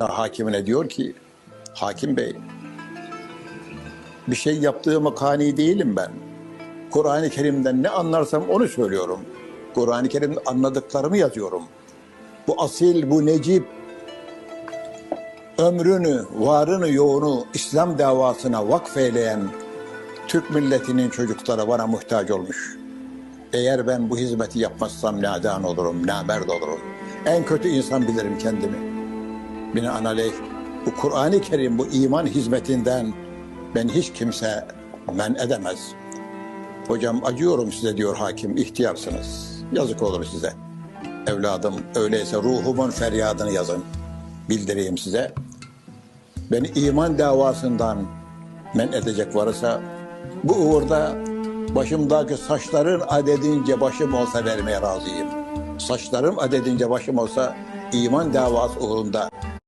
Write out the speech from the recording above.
hakimine diyor ki, hakim bey, bir şey yaptığıma kani değilim ben. Kur'an-ı Kerim'den ne anlarsam onu söylüyorum. Kur'an-ı Kerim'de anladıklarımı yazıyorum. Bu asil, bu necip, ömrünü, varını, yoğunu İslam davasına vakfeyleyen Türk milletinin çocukları bana muhtaç olmuş. Eğer ben bu hizmeti yapmazsam nadan olurum, namerd olurum. En kötü insan bilirim kendimi. Binaenaleyh bu Kur'an-ı Kerim, bu iman hizmetinden ben hiç kimse men edemez. Hocam acıyorum size diyor hakim, ihtiyarsınız. Yazık olur size. Evladım öyleyse ruhumun feryadını yazın. Bildireyim size. Beni iman davasından men edecek varsa bu uğurda başımdaki saçların adedince başım olsa vermeye razıyım. Saçlarım adedince başım olsa iman davası uğrunda